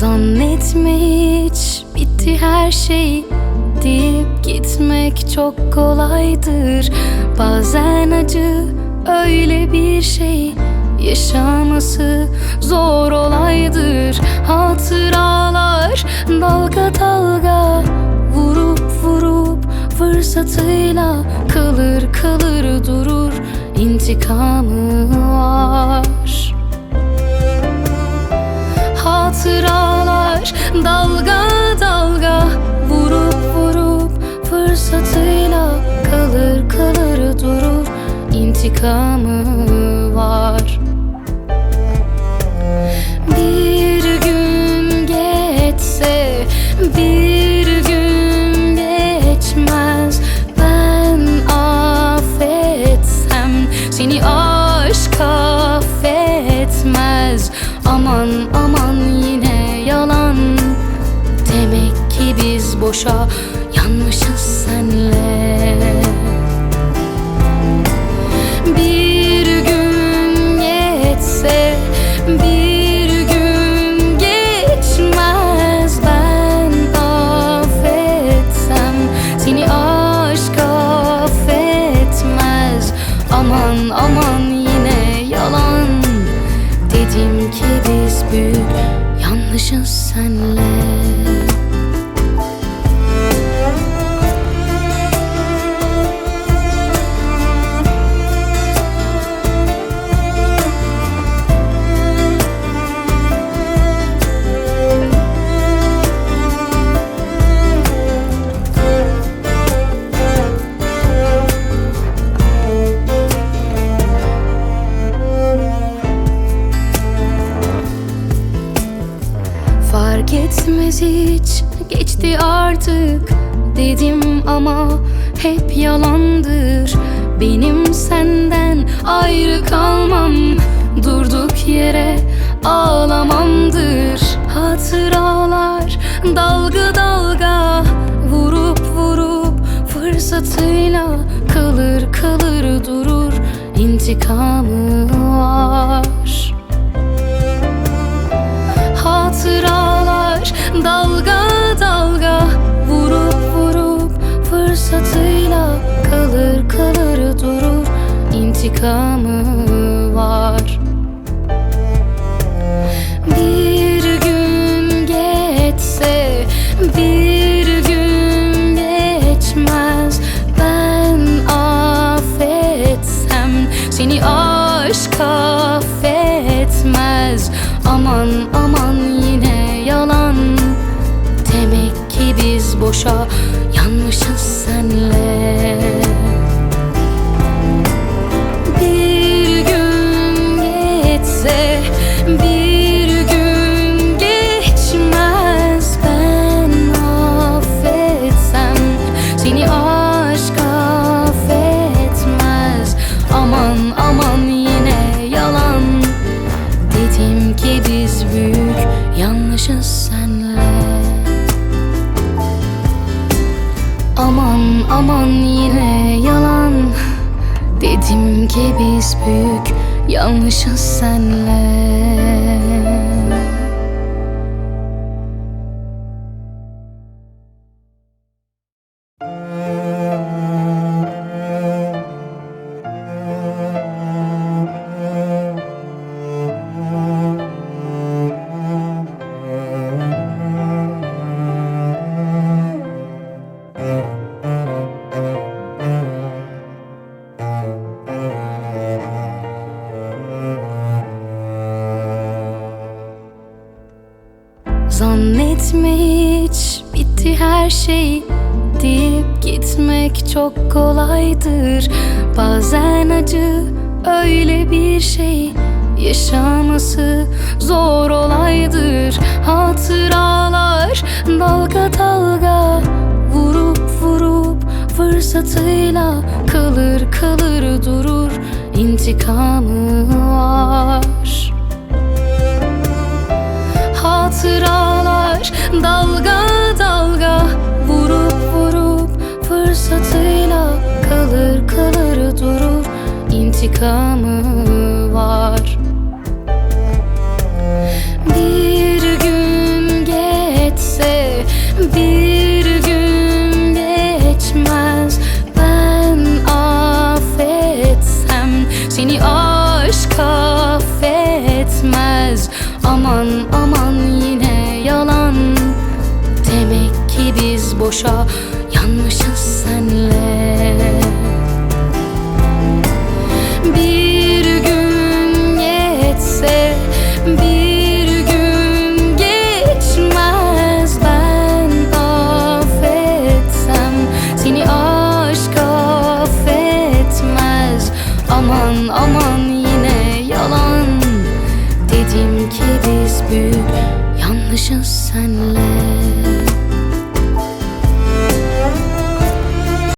Zannetme hiç bitti her şey. Deyip gitmek çok kolaydır. Bazen acı öyle bir şey. Yaşaması zor olaydır. Hatıralar dalga dalga Vurup vurup fırsatıyla Kalır kalır durur. İntikamı var. Hatıra Dalga dalga Vurup vurup fırsatıyla Kalır kalır durur intikamı var. Bir gün geçse bir gün geçmez Ben affetsem seni aşk affetmez. Aman aman yine boşa yanmışız senle. Bir gün geçse bir gün geçmez. Ben affetsem seni aşk affetmez. Aman aman yine yalan Dedim ki biz büyük yanlışız senle etmez hiç. Geçti artık dedim ama hep yalandır. Benim senden ayrı kalmam. Durduk yere ağlamamdır. Hatıralar dalga dalga vurup vurup fırsatıyla kalır kalır durur intikamı var intikamı var. Bir gün geçse bir gün geçmez. Ben affetsem seni aşk affetmez. Aman aman yine yalan. Demek ki biz boşa yanmışız yanlışız senle Aman aman yine yalan. Dedim ki biz büyük yanlışız senle bitti her şey. Deyip gitmek çok kolaydır. Bazen acı öyle bir şey. Yaşaması zor olaydır. Hatıralar dalga dalga vurup vurup fırsatıyla kalır kalır durur. İntikamı var intikamı var. Bir gün geçse bir gün geçmez. Ben affetsem seni aşk affetmez. Aman aman yine yalan. Demek ki biz boşa Aman aman yine yalan. Dedim ki biz büyük yanlışız senle.